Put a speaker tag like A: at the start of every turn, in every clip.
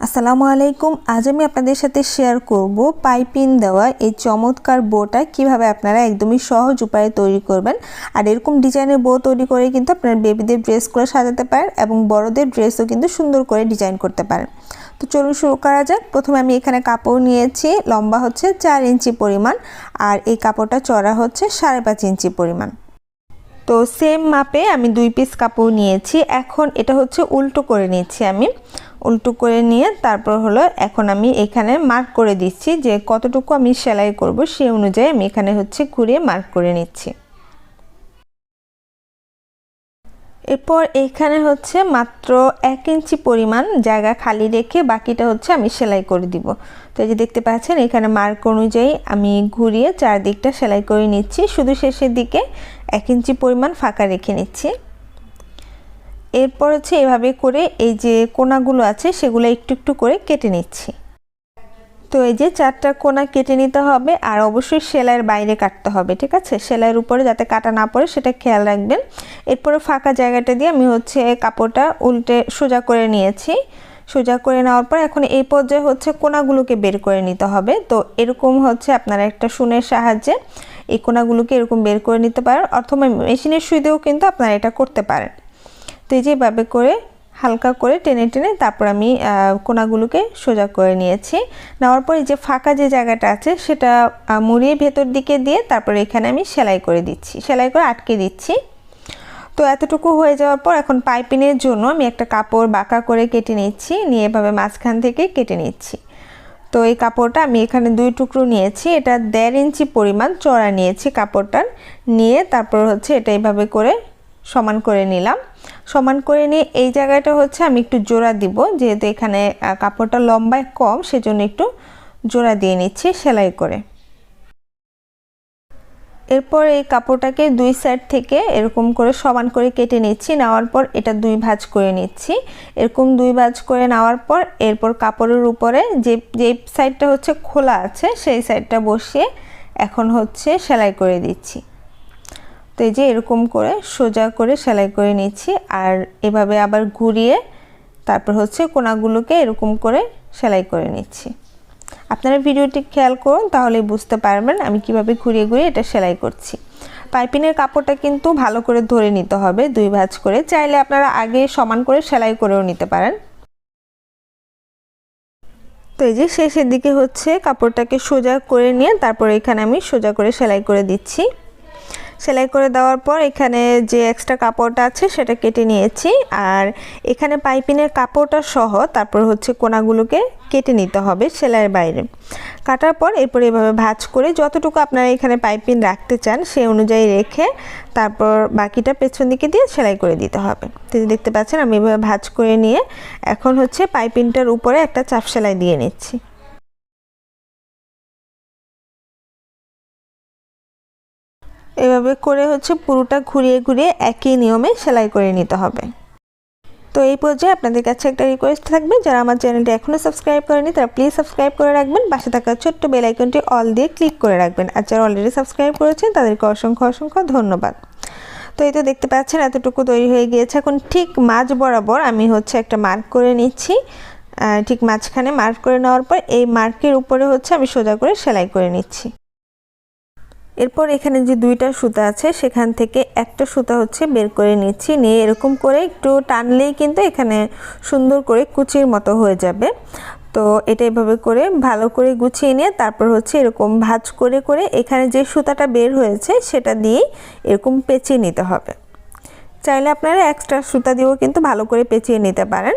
A: আসসালামু আলাইকুম। আজ আমি আপনাদের সাথে শেয়ার করব পাইপিন দেওয়া এই চমৎকার বোটা কীভাবে আপনারা একদমই সহজ উপায়ে তৈরি করবেন। আর এরকম ডিজাইনের বো তৈরি করে কিন্তু আপনারা বেবিদের ড্রেস করে সাজাতে পারেন এবং বড়দের ড্রেসও কিন্তু সুন্দর করে ডিজাইন করতে পারেন। তো চলুন শুরু করা যাক। প্রথমে আমি এখানে কাপড় নিয়েছি, লম্বা হচ্ছে চার ইঞ্চি পরিমাণ আর এই কাপড়টা চড়া হচ্ছে সাড়ে পাঁচ ইঞ্চি পরিমাণ। তো সেম মাপে আমি দুই পিস কাপড় নিয়েছি। এখন এটা হচ্ছে উল্টো করে নিচ্ছি আমি। উল্টো করে নিয়ে তারপর হলো এখন আমি এখানে মার্ক করে দিচ্ছি যে কতটুকু আমি সেলাই করব সেই অনুযায়ী আমি এখানে হচ্ছে ঘুরিয়ে মার্ক করে নিচ্ছি। এরপর এখানে হচ্ছে মাত্র এক ইঞ্চি পরিমাণ জায়গা খালি রেখে বাকিটা হচ্ছে আমি সেলাই করে দিব। তো এই যে দেখতে পাচ্ছেন, এখানে মার্ক অনুযায়ী আমি ঘুরিয়ে চারদিকটা সেলাই করে নিচ্ছি। শুধু শেষের দিকে এক ইঞ্চি পরিমাণ ফাঁকা রেখে নিচ্ছি। এরপর হচ্ছে এভাবে করে এই যে কোনাগুলো আছে, সেগুলো একটু একটু করে কেটে নিচ্ছি। তো এই যে চারটা কোনা কেটে নিতে হবে, আর অবশ্যই সেলাইয়ের বাইরে কাটতে হবে, ঠিক আছে? সেলাইয়ের উপরে যাতে কাটা না পড়ে, সেটা খেয়াল রাখবেন। এরপরে ফাঁকা জায়গাটা দিয়ে আমি হচ্ছে কাপড়টা উল্টে সোজা করে নিয়েছি। সোজা করে নেওয়ার পর এখন এই পর্যায়ে হচ্ছে কোনাগুলোকে বের করে নিতে হবে। তো এরকম হচ্ছে আপনারা একটা শুনের সাহায্যে এই কোনাগুলোকে এরকম বের করে নিতে পারেন, অথবা মেশিনের সুইদেও কিন্তু আপনারা এটা করতে পারেন। তো যেভাবে করে হালকা করে টেনে টেনে তারপর আমি কোনাগুলোকে সোজা করে নিয়েছি। নেওয়ার পর যে ফাঁকা যে জায়গাটা আছে সেটা মুড়িয়ে ভেতর দিকে দিয়ে তারপর এখানে আমি সেলাই করে দিচ্ছি। সেলাই করে আটকে দিচ্ছি। তো এতটুকু হয়ে যাওয়ার পর এখন পাইপিনের জন্য আমি একটা কাপড় বাঁকা করে কেটে নিচ্ছি, নিয়ে এভাবে মাঝখান থেকে কেটে নিচ্ছি। তো এই কাপড়টা আমি এখানে দুই টুকরো নিয়েছি। এটা দেড় ইঞ্চি পরিমাণ চড়া নিয়েছি কাপড়টার। নিয়ে তারপর হচ্ছে এটা এইভাবে করে সমান করে নিলাম। সমান করে নিয়ে এই জায়গাটা হচ্ছে আমি একটু জোড়া দিব, যেহেতু এখানে কাপড়টা লম্বায় কম, সেজন্য একটু জোড়া দিয়ে নিচ্ছি সেলাই করে। এরপর এই কাপড়টাকে দুই সাইড থেকে এরকম করে সমান করে কেটে নিচ্ছি, নেওয়ার পর এটা দুই ভাঁজ করে নিচ্ছি। এরকম দুই ভাঁজ করে নেওয়ার পর এরপর কাপড়ের উপরে যে যে সাইডটা হচ্ছে খোলা আছে, সেই সাইডটা বসিয়ে এখন হচ্ছে সেলাই করে দিচ্ছি। তো এই যে এরকম করে সোজা করে সেলাই করে নিচ্ছি, আর এভাবে আবার ঘুরিয়ে তারপর হচ্ছে কোনাগুলোকে এরকম করে সেলাই করে নিচ্ছি। আপনারা ভিডিওটি খেয়াল করুন তাহলে বুঝতে পারবেন আমি কীভাবে ঘুরিয়ে ঘুরিয়ে এটা সেলাই করছি। পাইপিনের কাপড়টা কিন্তু ভালো করে ধরে নিতে হবে, দুই ভাঁজ করে। চাইলে আপনারা আগে সমান করে সেলাই করেও নিতে পারেন। তো এই যে শেষের দিকে হচ্ছে কাপড়টাকে সোজা করে নিয়ে তারপর এখানে আমি সোজা করে সেলাই করে দিচ্ছি। সেলাই করে দেওয়ার পর এখানে যে এক্সট্রা কাপড়টা আছে সেটা কেটে নিয়েছি। আর এখানে পাইপিনের কাপড়টা সহ তারপর হচ্ছে কোনাগুলোকে কেটে নিতে হবে সেলাইয়ের বাইরে। কাটার পর এরপর এভাবে ভাজ করে যতটুকু আপনারা এখানে পাইপিন রাখতে চান সেই অনুযায়ী রেখে তারপর বাকিটা পেছন দিকে দিয়ে সেলাই করে দিতে হবে। তো দেখতে পাচ্ছেন আমি এভাবে ভাজ করে নিয়ে এখন হচ্ছে পাইপিনটার উপরে একটা চাপ সেলাই দিয়ে নিচ্ছি। এভাবে করে হচ্ছে পুরোটা ঘুরিয়ে ঘুরিয়ে একই নিয়মে সেলাই করে নিতে হবে। তো এই পর্যায়ে আপনাদের কাছে একটা রিকোয়েস্ট থাকবে, যারা আমার চ্যানেলটি এখনও সাবস্ক্রাইব করেনি তারা প্লিজ সাবস্ক্রাইব করে রাখবেন, পাশে থাকা ছোট্ট বেল আইকনটি অল দিয়ে ক্লিক করে রাখবেন, আর যারা অলরেডি সাবস্ক্রাইব করেছেন তাদেরকে অসংখ্য অসংখ্য ধন্যবাদ। তো এই তো দেখতে পাচ্ছেন এতটুকু তৈরি হয়ে গিয়েছে, এখন ঠিক মাঝ বরাবর আমি হচ্ছে একটা মার্ক করে নিচ্ছি ঠিক মাঝখানে মার্ক করে নেওয়ার পর এই মার্কের উপরে হচ্ছে আমি সোজা করে সেলাই করে নিচ্ছি। এরপর এখানে যে দুইটা সুতা আছে, সেখান থেকে একটা সুতা হচ্ছে বের করে নিচ্ছি। নিয়ে এরকম করে একটু টানলেই কিন্তু এখানে সুন্দর করে কুচির মতো হয়ে যাবে। তো এটা এভাবে করে ভালো করে গুছিয়ে নিয়ে তারপর হচ্ছে এরকম ভাজ করে করে এখানে যে সুতাটা বের হয়েছে, সেটা দিয়েই এরকম পেঁচিয়ে নিতে হবে। চাইলে আপনারা এক্সট্রা সুতা দিয়েও কিন্তু ভালো করে পেঁচিয়ে নিতে পারেন।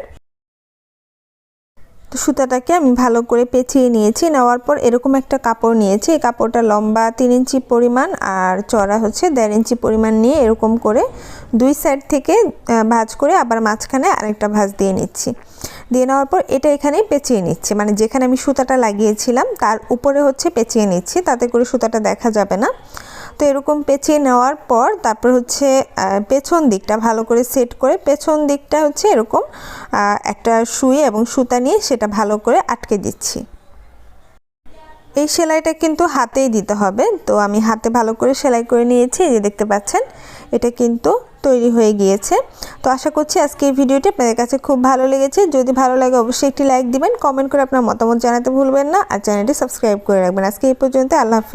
A: সুতাটাকে আমি ভালো করে পেঁচিয়ে নিয়েছি। নেওয়ার পর এরকম একটা কাপড় নিয়েছি। এই কাপড়টা লম্বা তিন ইঞ্চি পরিমাণ আর চড়া হচ্ছে দেড় ইঞ্চি পরিমাণ নিয়ে এরকম করে দুই সাইড থেকে ভাজ করে আবার মাঝখানে আরেকটা ভাজ দিয়ে নিচ্ছি। দিয়ে নেওয়ার পর এটা এখানেই পেঁচিয়ে নিচ্ছি। মানে যেখানে আমি সুতাটা লাগিয়েছিলাম তার উপরে হচ্ছে পেঁচিয়ে নিচ্ছি। তাতে করে সুতাটা দেখা যাবে না। তো এরকম পেঁচিয়ে নেওয়ার পর তারপর হচ্ছে পেছন দিকটা ভালো করে সেট করে পেছন দিকটা হচ্ছে এরকম একটা সুই এবং সুতা নিয়ে সেটা ভালো করে আটকে দিচ্ছি। এই সেলাইটা কিন্তু হাতেই দিতে হবে। তো আমি হাতে ভালো করে সেলাই করে নিয়েছি যে দেখতে পাচ্ছেন, এটা কিন্তু তৈরি হয়ে গিয়েছে। তো আশা করছি আজকে এই ভিডিওটি আপনাদের কাছে খুব ভালো লেগেছে। যদি ভালো লাগে অবশ্যই একটি লাইক দিবেন কমেন্ট করে আপনার মতামত জানাতে ভুলবেন না, আর চ্যানেলটি সাবস্ক্রাইব করে রাখবেন। আজকে এই পর্যন্ত আল্লাহ হাফেজ।